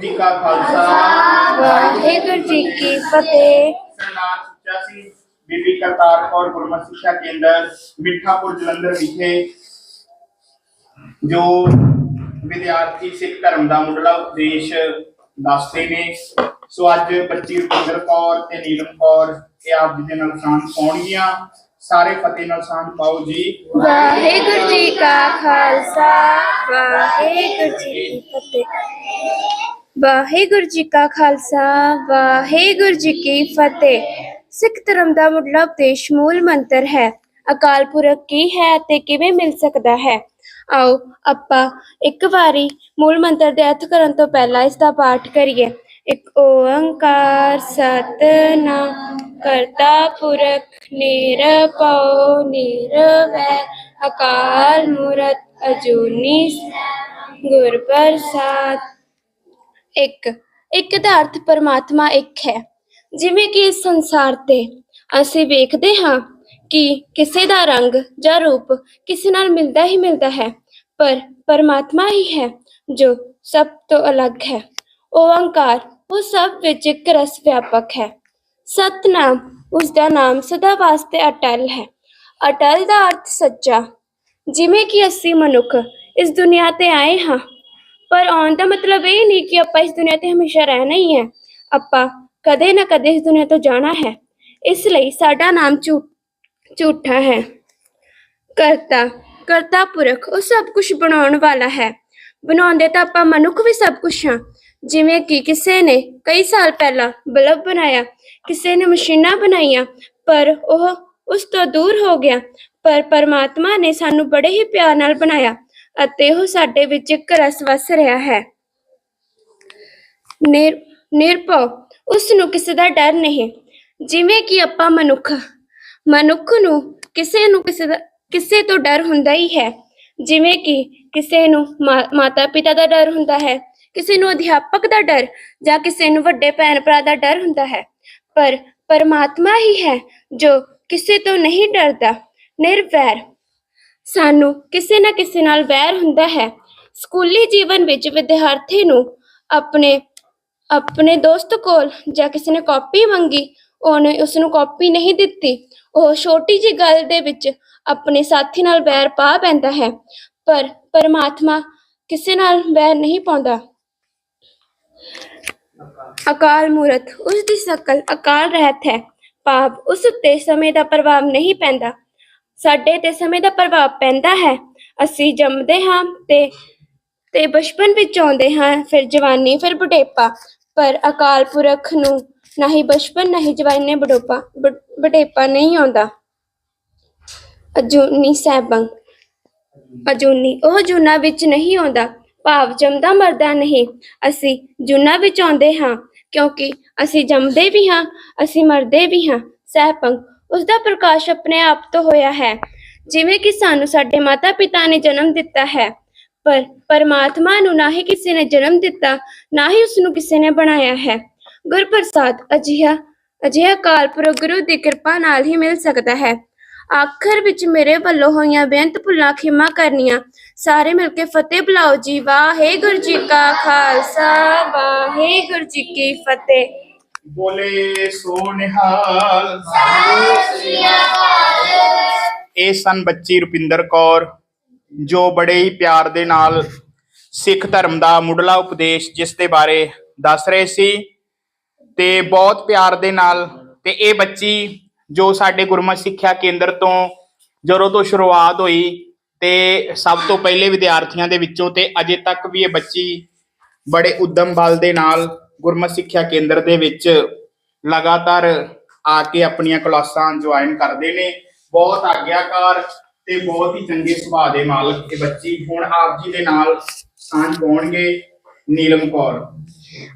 ਜੀ ਕਾ ਖਾਲਸਾ ਵਾਹਿਗੁਰੂ ਜੀ ਕੀ ਫਤਿਹ। ਸਰਦਾਰ ਸੁੱਚਾ ਸਿੰਘ ਬੀਬੀ ਕਰਤਾਰ ਕੌਰ ਗੁਰਮਤਿ ਸਿੱਖਿਆ ਕੇਂਦਰ ਮਿੱਠਾਪੁਰ ਜਲੰਧਰ ਵਿਖੇ ਜੋ ਵਿਦਿਆਰਥੀ ਸਿੱਖ ਧਰਮ ਦਾ ਮੁੱਢਲਾ ਉਪਦੇਸ਼ ਦੱਸਦੇ ਨੇ। ਸੋ ਅੱਜ ਬੱਚੀ ਰੁਪਿੰਦਰ ਕੌਰ ਤੇ ਨੀਲਮ ਕੌਰ ਇਹ ਆਪ ਜੀ ਦੇ ਨਾਲ ਸਾਂਝ ਪਾਉਣਗੀਆਂ। ਸਾਰੇ ਫਤਿਹ ਨਾਲ ਸਾਂਝ ਪਾਓ ਜੀ। ਵਾਹਿਗੁਰੂ ਜੀ ਕਾ ਖਾਲਸਾ ਵਾਹਿਗੁਰੂ ਜੀ ਕੀ ਫਤਿਹ। ਵਾਹਿਗੁਰੂ ਜੀ ਕਾ ਖਾਲਸਾ, ਵਾਹਿਗੁਰੂ ਜੀ ਕੀ ਫਤਿਹ। ਸਿੱਖ ਧਰਮ ਦਾ ਮੁੱਢਲਾ ਉਪਦੇਸ਼ ਮੂਲ ਮੰਤਰ ਹੈ, ਅਕਾਲ ਪੁਰਖ ਕੀ ਹੈ ਤੇ ਕਿਵੇਂ ਮਿਲ ਸਕਦਾ ਹੈ? ਆਓ ਆਪਾਂ ਇੱਕ ਵਾਰੀ ਮੂਲ ਮੰਤਰ ਦੇ ਅਰਥ ਕਰਨ ਤੋਂ ਪਹਿਲਾਂ ਇਸ ਦਾ ਪਾਠ ਕਰੀਏ। ਇੱਕ, ਓੰਕਾਰ ਸਤਨਾਮ, ਕਰਤਾ ਪੁਰਖ ਨਿਰਭਉ ਨਿਰਵੈਰ ਅਕਾਲ ਮੂਰਤ ਅਜੂਨੀ ਗੁਰ ਪ੍ਰਸਾਦ ਇੱਕ। ਇੱਕ ਦਾ ਅਰਥ ਪਰਮਾਤਮਾ ਇੱਕ ਹੈ। ਜਿਵੇਂ ਕਿ ਇਸ ਸੰਸਾਰ ਤੇ ਅਸੀਂ ਵੇਖਦੇ ਹਾਂ ਕਿ ਕਿਸੇ ਦਾ ਰੰਗ ਜਾਂ ਰੂਪ ਕਿਸੇ ਨਾਲ ਮਿਲਦਾ ਹੀ ਮਿਲਦਾ ਹੈ, ਪਰ ਪਰਮਾਤਮਾ ਹੀ ਹੈ ਜੋ ਸਭ ਤੋਂ ਅਲੱਗ ਹੈ। ਓੰਕਾਰ ਉਹ ਸਭ ਵਿੱਚ ਇੱਕ ਰਸ ਵਿਆਪਕ ਹੈ। ਸਤਨਾਮ, ਉਸ ਦਾ ਨਾਮ ਸਦਾ ਵਾਸਤੇ ਅਟਲ ਹੈ। ਅਟਲ ਦਾ ਅਰਥ ਸੱਚਾ। ਜਿਵੇਂ ਕਿ ਅਸੀਂ ਮਨੁੱਖ ਇਸ ਦੁਨੀਆ ਤੇ ਆਏ ਹਾਂ ਪਰ ਆਉਣ ਦਾ ਮਤਲਬ ਇਹ ਨਹੀਂ ਕਿ ਆਪਾਂ ਇਸ ਦੁਨੀਆ ਤੇ ਹਮੇਸ਼ਾ ਰਹਿਣਾ ਹੀ ਹੈ। ਆਪਾਂ ਕਦੇ ਨਾ ਕਦੇ ਇਸ ਦੁਨੀਆ ਤੋਂ ਜਾਣਾ ਹੈ। ਇਸ ਲਈ ਸਾਡਾ ਨਾਮ ਝੂ, ਝੂਠਾ ਹੈ। ਕਰਤਾ ਕਰਤਾ ਪੁਰਖ, ਉਹ ਸਭ ਕੁਝ ਬਣਾਉਣ ਵਾਲਾ ਹੈ। ਬਣਾਉਂਦੇ ਤਾਂ ਆਪਾਂ ਮਨੁੱਖ ਵੀ ਸਭ ਕੁਝ ਹਾਂ। ਜਿਵੇਂ ਕਿ ਕਿਸੇ ਨੇ ਕਈ ਸਾਲ ਪਹਿਲਾਂ ਬਲਬ ਬਣਾਇਆ, ਕਿਸੇ ਨੇ ਮਸ਼ੀਨਾਂ ਬਣਾਈਆਂ, ਪਰ ਉਹ ਉਸ ਤੋਂ ਦੂਰ ਹੋ ਗਿਆ। ਪਰ ਪਰਮਾਤਮਾ ਨੇ ਸਾਨੂੰ ਬੜੇ ਹੀ ਪਿਆਰ ਨਾਲ ਬਣਾਇਆ। ਅਤੇ ਉਹ ਸਾਡੇ ਵਿੱਚ ਇੱਕ ਰਸ ਵਸ ਰਿਹਾ ਹੈ। ਨਿਰ, ਨਿਰਭਉ ਉਸ ਨੂੰ ਕਿਸੇ ਦਾ ਡਰ ਨਹੀਂ। ਜਿਵੇਂ ਕਿ ਆਪਾਂ ਮਨੁੱਖ ਮਨੁੱਖ ਨੂੰ ਕਿਸੇ ਨੂੰ ਕਿਸੇ ਦਾ, ਕਿਸੇ ਤੋਂ ਡਰ ਹੁੰਦਾ ਹੀ ਹੈ। ਜਿਵੇਂ ਕਿ ਕਿਸੇ ਨੂੰ ਮਾਤਾ ਪਿਤਾ ਦਾ ਡਰ ਹੁੰਦਾ ਹੈ, ਕਿਸੇ ਨੂੰ ਅਧਿਆਪਕ ਦਾ ਡਰ ਜਾਂ ਕਿਸੇ ਨੂੰ ਵੱਡੇ ਭੈਣ ਭਰਾ ਦਾ ਡਰ ਹੁੰਦਾ ਹੈ। ਪਰ ਪਰਮਾਤਮਾ ਹੀ ਹੈ ਜੋ ਕਿਸੇ ਤੋਂ ਨਹੀਂ ਡਰਦਾ। ਨਿਰਵੈਰ ਸਾਨੂੰ ਕਿਸੇ ਨਾ ਕਿਸੇ ਨਾਲ ਵੈਰ ਹੁੰਦਾ ਹੈ। ਸਕੂਲੀ ਜੀਵਨ ਵਿੱਚ ਵਿਦਿਆਰਥੀ ਨੂੰ ਆਪਣੇ ਆਪਣੇ ਦੋਸਤ ਕੋਲ ਜਾਂ ਕਿਸੇ ਨੇ ਕਾਪੀ ਮੰਗੀ, ਉਹਨੇ ਉਸ ਨੂੰ ਕਾਪੀ ਨਹੀਂ ਦਿੱਤੀ। ਉਹ ਛੋਟੀ ਜੀ ਗੱਲ ਦੇ ਵਿੱਚ ਆਪਣੇ ਸਾਥੀ ਨਾਲ ਵੈਰ ਪਾ ਪੈਂਦਾ ਹੈ, ਪਰ ਪਰਮਾਤਮਾ ਕਿਸੇ ਨਾਲ ਵੈਰ ਨਹੀਂ ਪਾਉਂਦਾ। ਅਕਾਲ ਮੂਰਤ ਉਸ ਦੀ ਸ਼ਕਲ ਅਕਾਲ ਰਹਿਤ ਹੈ। ਭਾਵ ਉਸ ਉੱਤੇ ਸਮੇਂ ਦਾ ਪ੍ਰਭਾਵ ਨਹੀਂ ਪੈਂਦਾ। ਸਾਡੇ ਤੇ ਸਮੇਂ ਦਾ ਪ੍ਰਭਾਵ ਪੈਂਦਾ ਹੈ। ਅਸੀਂ ਜੰਮਦੇ ਹਾਂ ਤੇ ਤੇ ਬਚਪਨ ਵਿੱਚ ਆਉਂਦੇ ਹਾਂ, ਫਿਰ ਜਵਾਨੀ, ਫਿਰ ਬੁਢੇਪਾ। ਪਰ ਅਕਾਲ ਪੁਰਖ ਨੂੰ ਨਾ ਹੀ ਬਚਪਨ, ਨਾ ਹੀ ਜਵਾਨੀ ਬੁਢੇਪਾ ਬੁਢੇਪਾ ਨਹੀਂ ਆਉਂਦਾ। ਅਜੂਨੀ ਸੈਬੰਗ ਅਜੂਨੀ, ਉਹ ਜੂਨਾ ਵਿੱਚ ਨਹੀਂ ਆਉਂਦਾ। ਭਾਵ ਜੰਮਦਾ ਮਰਦਾ ਨਹੀਂ। ਅਸੀਂ ਜੂਨਾ ਵਿੱਚ ਆਉਂਦੇ ਹਾਂ, ਕਿਉਂਕਿ ਅਸੀਂ ਜੰਮਦੇ ਵੀ ਹਾਂ, ਅਸੀਂ ਮਰਦੇ ਵੀ ਹਾਂ। ਸਹਿਪੰਗ ਉਸ ਦਾ ਪ੍ਰਕਾਸ਼ ਆਪਣੇ ਆਪ ਤੋਂ ਹੋਇਆ ਹੈ, ਜਿਵੇਂ ਕਿ ਸਾਨੂੰ ਸਾਡੇ ਮਾਤਾ ਪਿਤਾ ਨੇ ਜਨਮ ਦਿੱਤਾ ਹੈ। ਪਰ ਪਰਮਾਤਮਾ ਨੂੰ ਨਾ ਹੀ ਕਿਸੇ ਨੇ ਜਨਮ ਦਿੱਤਾ, ਨਾ ਹੀ ਉਸ ਨੂੰ ਕਿਸੇ ਨੇ ਬਣਾਇਆ ਹੈ। ਗੁਰਪ੍ਰਸਾਦ ਅਜਿਹਾ ਅਜਿਹਾ ਕਾਲਪੁਰਖ ਗੁਰੂ ਦੀ ਕਿਰਪਾ ਨਾਲ ਹੀ ਮਿਲ ਸਕਦਾ ਹੈ। ਆਖਰ ਵਿੱਚ ਮੇਰੇ ਵੱਲੋਂ ਹੋਈਆਂ ਬੇਅੰਤ ਭੁੱਲਾਂ ਖਿਮਾ ਕਰਨੀਆਂ। ਸਾਰੇ ਮਿਲ ਕੇ ਫਤਿਹ ਬੁਲਾਓ ਜੀ। ਵਾਹਿਗੁਰੂ ਜੀ ਕਾ ਖਾਲਸਾ, ਵਾਹਿਗੁਰੂ ਜੀ ਕੀ ਫਤਿਹ। ਬੋਲੇ ਸੋ ਨਿਹਾਲ ਇਹ ਸਨ ਬੱਚੀ ਰੁਪਿੰਦਰ ਕੌਰ, ਜੋ ਬੜੇ ਹੀ ਪਿਆਰ ਦੇ ਨਾਲ ਸਿੱਖ ਧਰਮ ਦਾ ਮੁੱਢਲਾ ਉਪਦੇਸ਼ ਜਿਸ ਦੇ ਬਾਰੇ ਦੱਸ ਰਹੇ ਸੀ ਤੇ ਬਹੁਤ ਪਿਆਰ ਦੇ ਨਾਲ ਤੇ ਇਹ ਬੱਚੀ ਜੋ ਸਾਡੇ ਗੁਰਮਤਿ ਸਿੱਖਿਆ ਕੇਂਦਰ ਤੋਂ ਜਦੋਂ ਤੋਂ ਸ਼ੁਰੂਆਤ ਹੋਈ ਤੇ ਸਭ ਤੋਂ ਪਹਿਲੇ ਵਿਦਿਆਰਥੀਆਂ ਦੇ ਵਿੱਚੋਂ ਤੇ ਅਜੇ ਤੱਕ ਵੀ ਇਹ ਬੱਚੀ ਬੜੇ ਉਦਮ ਬਲ ਦੇ ਨਾਲ ਗੁਰਮਤਿ ਸਿੱਖਿਆ ਕੇਂਦਰ ਦੇ ਵਿੱਚ ਲਗਾਤਾਰ ਆ ਕੇ ਆਪਣੀਆਂ ਕਲਾਸਾਂ ਜੁਆਇਨ ਕਰਦੇ ਨੇ। ਬਹੁਤ ਆਗਿਆਕਾਰ ਤੇ ਬਹੁਤ ਹੀ ਚੰਗੇ ਸੁਭਾਅ ਦੇ ਮਾਲਕ ਇਹ ਬੱਚੀ। ਹੁਣ ਆਪ ਜੀ ਦੇ ਨਾਲ ਸਾਂਝ ਪਾਉਣਗੇ ਨੀਲਮ ਕੌਰ।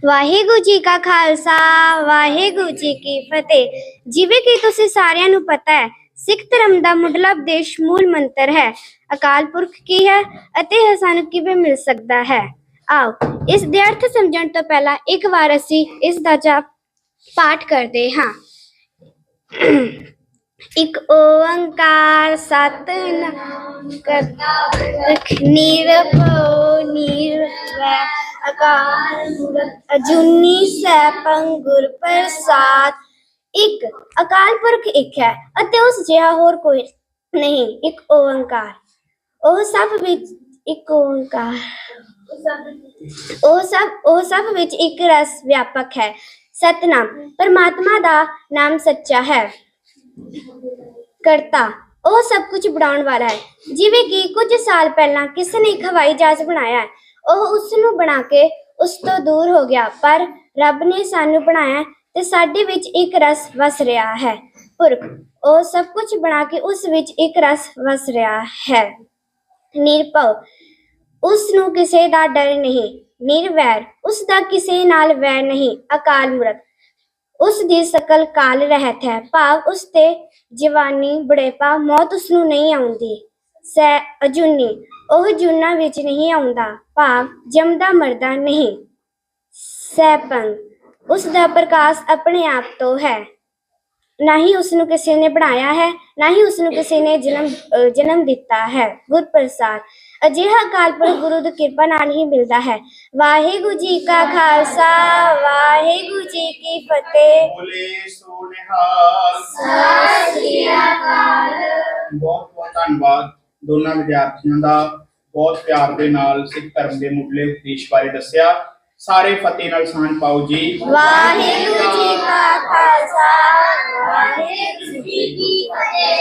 ਵਾਹਿਗੁਰੂ ਜੀ ਕਾ ਖਾਲਸਾ, ਵਾਹਿਗੁਰੂ ਜੀ ਕੀ ਫਤਿਹ। ਜਿਵੇਂ ਕਿ ਤੁਸੀਂ ਸਾਰਿਆਂ ਨੂੰ ਪਤਾ ਹੈ, ਸਿੱਖ ਧਰਮ ਦਾ ਮੁੱਢਲਾ ਉਪਦੇਸ਼ ਮੂਲ ਮੰਤਰ ਹੈ, ਅਕਾਲ ਪੁਰਖ ਕੀ ਹੈ ਅਤੇ ਸਾਨੂੰ ਕਿਵੇਂ ਮਿਲ ਸਕਦਾ ਹੈ? ਆਓ ਇਸ ਦੇ ਅਰਥ ਸਮਝਣ ਤੋਂ ਪਹਿਲਾਂ ਇੱਕ ਵਾਰ ਅਸੀਂ ਇਸ ਦਾ ਜਾਪ ਪਾਠ ਕਰਦੇ ਹਾਂ ਇੱਕ ਓੰਕਾਰ ਸਤਨਾਮ ਕਰਤਾ ਪੁਰਖ ਨਿਰਭਉ ਨਿਰਵੈਰ ਅਕਾਲ ਮੂਰਤ ਅਜੂਨੀ ਸੈਭੰ ਗੁਰ ਪ੍ਰਸਾਦ ਇੱਕ ਅਕਾਲ ਪੁਰਖ ਇੱਕ ਹੈ ਅਤੇ ਉਸ ਜਿਹਾ ਹੋਰ ਕੋਈ ਨਹੀਂ ਇੱਕ ਓੰਕਾਰ ਉਹ ਸਭ ਵਿੱਚ ਇੱਕ ਓੰਕਾਰ ਉਹ ਸਭ ਉਹ ਸਭ ਵਿੱਚ ਇੱਕ ਰਸ ਵਿਆਪਕ ਹੈ ਸਤਨਾਮ। ਪਰਮਾਤਮਾ ਦਾ ਨਾਮ ਸੱਚਾ ਹੈ। ਕਰਤਾ ਉਹ ਸਭ ਕੁਝ ਬਣਾਉਣ ਵਾਲਾ ਹੈ। ਜਿਵੇਂ ਕਿ ਕੁਝ ਸਾਲ ਪਹਿਲਾਂ ਕਿਸੇ ਨੇ ਇੱਕ ਹਵਾਈ ਜਹਾਜ਼ ਬਣਾਇਆ ਹੈ, ਉਹ ਉਸ ਨੂੰ ਬਣਾ ਕੇ ਉਸ ਤੋਂ ਦੂਰ ਹੋ ਗਿਆ ਪਰ ਰੱਬ ਨੇ ਸਾਨੂੰ ਬਣਾਇਆ ਤੇ ਸਾਡੇ ਵਿੱਚ ਇੱਕ ਰਸ ਵਸ ਰਿਹਾ ਹੈ। ਪੁਰਖ ਉਹ ਸਭ ਕੁਝ ਬਣਾ ਕੇ ਉਸ ਵਿੱਚ ਇੱਕ ਰਸ ਵਸ ਰਿਹਾ ਹੈ। ਨਿਰਭਉ ਉਸ ਨੂੰ ਕਿਸੇ ਦਾ ਡਰ ਨਹੀਂ, ਨਿਰਵੈਰ ਉਸ ਦਾ ਕਿਸੇ ਨਾਲ ਵੈਰ ਨਹੀਂ, ਅਕਾਲ ਮੂਰਤ ਉਸ ਦੀ ਸਕਲ ਕਾਲ ਰਹਿਤ ਹੈ, ਭਾਵ ਉਸ ਤੇ ਜਵਾਨੀ, ਬੁਢੇਪਾ, ਮੌਤ ਉਸ ਨੂੰ ਨਹੀਂ ਆਉਂਦੀ। ਸੈ ਅਜੂਨੀ, ਉਹ ਜੁਨਾ ਵਿੱਚ ਨਹੀਂ ਆਉਂਦਾ, ਭਾਵ ਜਮਦਾ ਮਰਦਾ ਨਹੀਂ। ਸੈਪੰ ਉਸ ਦਾ ਪ੍ਰਕਾਸ਼ ਆਪਣੇ ਆਪ ਤੋਂ ਹੈ। ਨਾ ਹੀ ਉਸ ਨੂੰ ਕਿਸੇ ਨੇ ਬਣਾਇਆ ਹੈ ਨਾ ਹੀ ਉਸ ਨੂੰ ਕਿਸੇ ਨੇ ਜਨਮ ਜਨਮ ਦਿੱਤਾ ਹੈ। ਗੁਰ ਪ੍ਰਸਾਦ ਅਜਿਹਾ ਅਕਾਲ ਪੁਰਖ ਗੁਰੂ ਦੀ ਕਿਰਪਾ ਨਾਲ ਹੀ ਮਿਲਦਾ ਹੈ। ਵਾਹਿਗੁਰੂ ਜੀ ਕਾ ਖਾਲਸਾ ਵਾਹਿਗੁਰੂ ਜੀ ਕੀ ਫਤਿਹ। ਬੋਲੇ ਸੋ ਨਿਹਾਲ ਸਤਿ ਸ੍ਰੀ ਅਕਾਲ। ਬਹੁਤ ਬਹੁਤ ਧੰਨਵਾਦ ਦੋਨਾਂ ਵਿਦਿਆਰਥੀਆਂ ਦਾ। ਬਹੁਤ ਪਿਆਰ ਦੇ ਨਾਲ ਸਿੱਖ ਧਰਮ ਦੇ ਮੁੱਢਲੇ ਉਪਦੇਸ਼ ਬਾਰੇ ਦੱਸਿਆ। ਸਾਰੇ ਫਤਿਹ ਨਾਲ ਸਾਂਝ ਪਾਓ ਜੀ। ਵਾਹਿਗੁਰੂ ਜੀ ਕਾ ਖਾਲਸਾ ਵਾਹਿਗੁਰੂ ਜੀ ਕੀ ਫਤਿਹ।